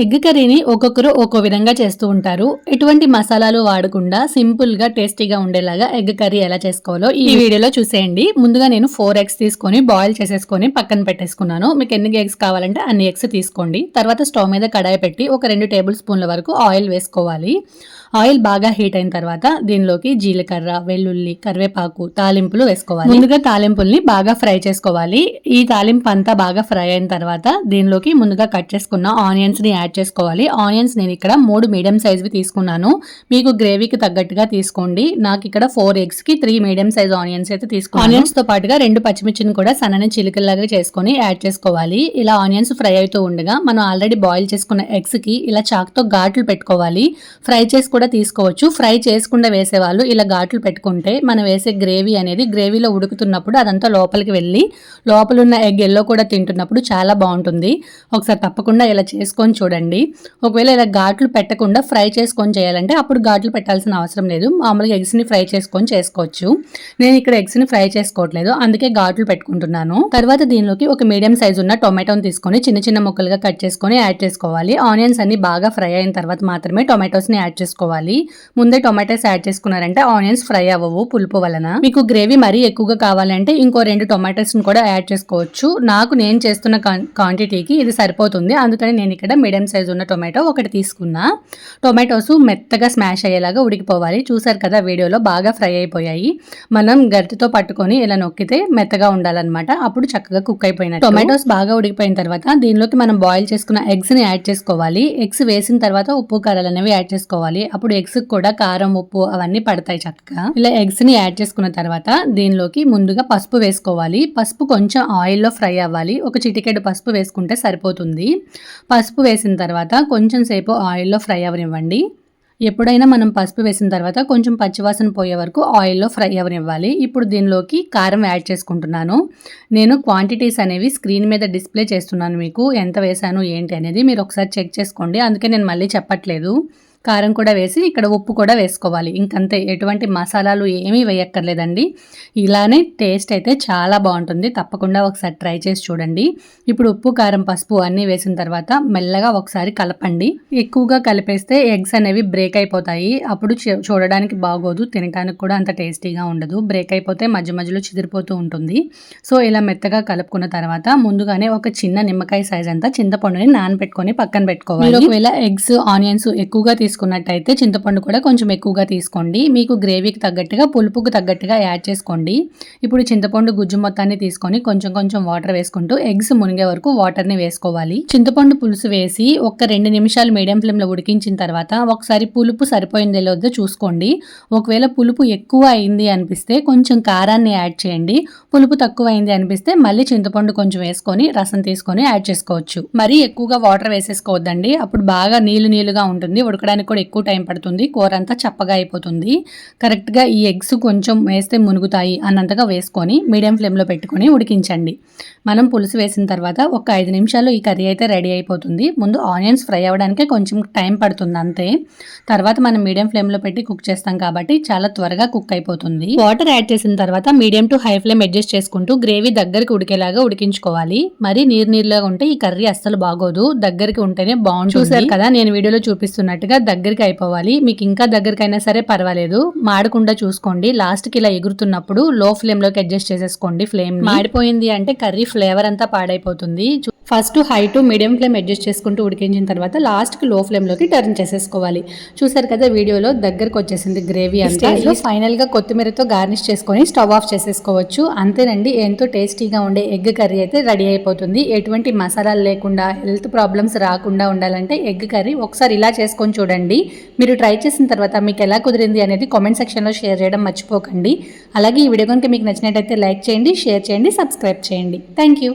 Egg కర్రీని ఒక్కొక్కరు ఒక్కో విధంగా చేస్తూ ఉంటారు. ఎటువంటి మసాలాలు వాడకుండా సింపుల్గా టేస్టీగా ఉండేలాగా ఎగ్ కర్రీ ఎలా చేసుకోవాలో ఈ వీడియోలో చూసేయండి. ముందుగా నేను ఫోర్ ఎగ్స్ తీసుకొని బాయిల్ చేసేసుకొని పక్కన పెట్టేసుకున్నాను. మీకు ఎన్ని ఎగ్స్ కావాలంటే అన్ని ఎగ్స్ తీసుకోండి. తర్వాత స్టవ్ మీద కడాయి పెట్టి ఒక రెండు టేబుల్ స్పూన్ల వరకు ఆయిల్ వేసుకోవాలి. ఆయిల్ బాగా హీట్ అయిన తర్వాత దీనిలోకి జీలకర్ర వెల్లుల్లి కరివేపాకు తాలింపులు వేసుకోవాలి. ముందుగా తాలింపుల్ని బాగా ఫ్రై చేసుకోవాలి. ఈ తాలింపు అంతా బాగా ఫ్రై అయిన తర్వాత దీనిలోకి ముందుగా కట్ చేసుకున్న ఆనియన్స్ని యాడ్ చేసుకోవాలి. ఆనియన్స్ నేను ఇక్కడ మూడు మీడియం సైజ్వి తీసుకున్నాను. మీకు గ్రేవీకి తగ్గట్టుగా తీసుకోండి. నాకు ఇక్కడ ఫోర్ ఎగ్స్కి త్రీ మీడియం సైజ్ ఆనియన్స్ అయితే తీసుకున్నాను. ఆనియన్స్తో పాటుగా రెండు పచ్చిమిర్చిని కూడా సన్నని చిలుకల్లాగా చేసుకొని యాడ్ చేసుకోవాలి. ఇలా ఆనియన్స్ ఫ్రై అవుతూ ఉండగా మనం ఆల్రెడీ బాయిల్ చేసుకున్న ఎగ్స్కి ఇలా చాక్తో ఘాట్లు పెట్టుకోవాలి. ఫ్రై చేసి కూడా తీసుకోవచ్చు. ఫ్రై చేసుకుండా వేసేవాళ్ళు ఇలా ఘాట్లు పెట్టుకుంటే మనం వేసే గ్రేవీ అనేది గ్రేవీలో ఉడుకుతున్నప్పుడు అదంతా లోపలికి వెళ్ళి లోపల ఉన్న ఎగ్ ఎల్లో కూడా తింటున్నప్పుడు చాలా బాగుంటుంది. ఒకసారి తప్పకుండా ఇలా చేసుకొని చూడండి. ఒకవేళ ఇలా ఘాట్లు పెట్టకుండా ఫ్రై చేసుకొని చేయాలంటే అప్పుడు ఘాట్లు పెట్టాల్సిన అవసరం లేదు. మామూలుగా ఎగ్స్ని ఫ్రై చేసుకొని చేసుకోవచ్చు. నేను ఇక్కడ ఎగ్స్ని ఫ్రై చేసుకోవట్లేదు. అందుకే ఘాట్లు పెట్టుకుంటున్నాను. తర్వాత దీనిలోకి ఒక మీడియం సైజు ఉన్న టొమాటోని తీసుకొని చిన్న చిన్న ముక్కలుగా కట్ చేసుకొని యాడ్ చేసుకోవాలి. ఆనియన్స్ అన్ని బాగా ఫ్రై అయిన తర్వాత మాత్రమే టొమాటోస్ని యాడ్ చేసుకోవాలి. ముందే టొమాటోస్ యాడ్ చేసుకున్నారంటే ఆనియన్స్ ఫ్రై అవ్వవు పులుపు వలన. మీకు గ్రేవీ మరీ ఎక్కువగా కావాలంటే ఇంకో రెండు టొమాటోస్ కూడా యాడ్ చేసుకోవచ్చు. నాకు నేను చేస్తున్న క్వాంటిటీకి ఇది సరిపోతుంది. అందుకని నేను ఇక్కడ మీడియం సైజ్ ఉన్న టొమాటో ఒకటి తీసుకున్నా. టొమాటోస్ మెత్తగా స్మాష్ అయ్యేలాగా ఉడికిపోవాలి. చూసారు కదా వీడియోలో బాగా ఫ్రై అయిపోయాయి. మనం గరిటతో పట్టుకొని ఇలా నొక్కితే మెత్తగా ఉండాలన్నమాట. అప్పుడు చక్కగా కుక్ అయిపోయిన టొమాటోస్ బాగా ఉడికిపోయిన తర్వాత దీనిలోకి మనం బాయిల్ చేసుకున్న ఎగ్స్ని యాడ్ చేసుకోవాలి. ఎగ్స్ వేసిన తర్వాత ఉప్పు కారాలు అనేవి యాడ్ చేసుకోవాలి. అప్పుడు ఎగ్స్ కూడా కారం ఉప్పు అవన్నీ పడతాయి చక్కగా. ఇలా ఎగ్స్ని యాడ్ చేసుకున్న తర్వాత దీనిలోకి ముందుగా పసుపు వేసుకోవాలి. పసుపు కొంచెం ఆయిల్లో ఫ్రై అవ్వాలి. ఒక చిటికెడు పసుపు వేసుకుంటే సరిపోతుంది. పసుపు వేసిన తర్వాత కొంచెం సేపు ఆయిల్లో ఫ్రై అవనివ్వండి. ఎప్పుడైనా మనం పసుపు వేసిన తర్వాత కొంచెం పచ్చివాసన పోయే వరకు ఆయిల్లో ఫ్రై అవనివ్వాలి. ఇప్పుడు దీనిలోకి కారం యాడ్ చేసుకుంటున్నాను. నేను క్వాంటిటీస్ అనేవి స్క్రీన్ మీద డిస్ప్లే చేస్తున్నాను మీకు. ఎంత వేసాను ఏంటి అనేది మీరు ఒకసారి చెక్ చేసుకోండి. అందుకే నేను మళ్ళీ చెప్పట్లేదు. కారం కూడా వేసి ఇక్కడ ఉప్పు కూడా వేసుకోవాలి. ఇంకంతే ఎటువంటి మసాలాలు ఏమీ వేయక్కర్లేదండి. ఇలానే టేస్ట్ అయితే చాలా బాగుంటుంది. తప్పకుండా ఒకసారి ట్రై చేసి చూడండి. ఇప్పుడు ఉప్పు కారం పసుపు అన్నీ వేసిన తర్వాత మెల్లగా ఒకసారి కలపండి. ఎక్కువగా కలిపేస్తే ఎగ్స్ అనేవి బ్రేక్ అయిపోతాయి. అప్పుడు చూడడానికి బాగోదు. తినడానికి కూడా అంత టేస్టీగా ఉండదు. బ్రేక్ అయిపోతే మధ్య మధ్యలో చిదిరిపోతూ ఉంటుంది. సో ఇలా మెత్తగా కలుపుకున్న తర్వాత ముందుగానే ఒక చిన్న నిమ్మకాయ సైజ్ అంతా చింతపండుని నానబెట్టుకొని పక్కన పెట్టుకోవాలి. ఒకవేళ ఎగ్స్ ఆనియన్స్ ఎక్కువగా తీసుకున్నట్టయితే చింతపండు కూడా కొంచెం ఎక్కువగా తీసుకోండి. మీకు గ్రేవీకి తగ్గట్టుగా పులుపుకు తగ్గట్టుగా యాడ్ చేసుకోండి. ఇప్పుడు చింతపండు గుజ్జు మొత్తాన్ని తీసుకొని కొంచెం కొంచెం వాటర్ వేసుకుంటూ ఎగ్స్ మునిగే వరకు వాటర్ని వేసుకోవాలి. చింతపండు పులుసు వేసి ఒక రెండు నిమిషాలు మీడియం ఫ్లేమ్లో ఉడికించిన తర్వాత ఒకసారి పులుపు సరిపోయిందో లేదో చూసుకోండి. ఒకవేళ పులుపు ఎక్కువ అయింది అనిపిస్తే కొంచెం కారాన్ని యాడ్ చేయండి. పులుపు తక్కువ అయింది అనిపిస్తే మళ్ళీ చింతపండు కొంచెం వేసుకొని రసం తీసుకొని యాడ్ చేసుకోవచ్చు. మరీ ఎక్కువగా వాటర్ వేసేసుకోవద్దండి. అప్పుడు బాగా నీళ్ళు నీళ్ళుగా ఉంటుంది. ఉడకడానికి ఉడకడానికి కూడా ఎక్కువ టైం పడుతుంది. కూర అంతా చప్పగా అయిపోతుంది. కరెక్ట్గా ఈ ఎగ్స్ కొంచెం వేస్తే మునుగుతాయి అన్నంతగా వేసుకొని మీడియం ఫ్లేమ్లో పెట్టుకొని ఉడికించండి. మనం పులుసు వేసిన తర్వాత ఒక ఐదు నిమిషాలు ఈ కర్రీ అయితే రెడీ అయిపోతుంది. ముందు ఆనియన్స్ ఫ్రై అవ్వడానికే కొంచెం టైం పడుతుంది అంతే. తర్వాత మనం మీడియం ఫ్లేమ్లో పెట్టి కుక్ చేస్తాం కాబట్టి చాలా త్వరగా కుక్ అయిపోతుంది. వాటర్ యాడ్ చేసిన తర్వాత medium to high flame adjust చేసుకుంటూ గ్రేవీ దగ్గరికి ఉడికేలాగా ఉడికించుకోవాలి. మరి నీరు నీరుగా ఉంటే ఈ కర్రీ అస్సలు బాగోదు. దగ్గరికి ఉంటేనే బాగుంటుంది. చూసారు కదా నేను వీడియోలో చూపిస్తున్నట్టుగా దగ్గరికి అయిపోవాలి. మీకు ఇంకా దగ్గరికైనా సరే పర్వాలేదు. మాడకుండా చూసుకోండి. లాస్ట్కి ఇలా ఎగురుతున్నప్పుడు లో ఫ్లేమ్లోకి అడ్జస్ట్ చేసేసుకోండి ఫ్లేమ్ మాడిపోయింది అంటే కర్రీ ఫ్లేవర్ అంతా పాడైపోతుంది. First high to medium flame adjust చేసుకుంటూ ఉడికించిన తర్వాత లాస్ట్కి లో ఫ్లేమ్లోకి టర్న్ చేసేసుకోవాలి. చూసారు కదా వీడియోలో దగ్గరకు వచ్చేసింది గ్రేవీ అంతా. ఫైనల్గా కొత్తిమీరతో గార్నిష్ చేసుకొని స్టవ్ ఆఫ్ చేసేసుకోవచ్చు. అంతేనండి ఎంతో టేస్టీగా ఉండే ఎగ్ కర్రీ అయితే రెడీ అయిపోతుంది. ఎటువంటి మసాలాలు లేకుండా హెల్త్ ప్రాబ్లమ్స్ రాకుండా ఉండాలంటే ఎగ్ కర్రీ ఒకసారి ఇలా చేసుకొని చూడండి. మీరు ట్రై చేసిన తర్వాత మీకు ఎలా కుదిరింది అనేది కామెంట్ సెక్షన్లో షేర్ చేయడం మర్చిపోకండి. అలాగే ఈ వీడియో కనుక మీకు నచ్చినట్టయితే లైక్ చేయండి షేర్ చేయండి సబ్స్క్రైబ్ చేయండి. Thank you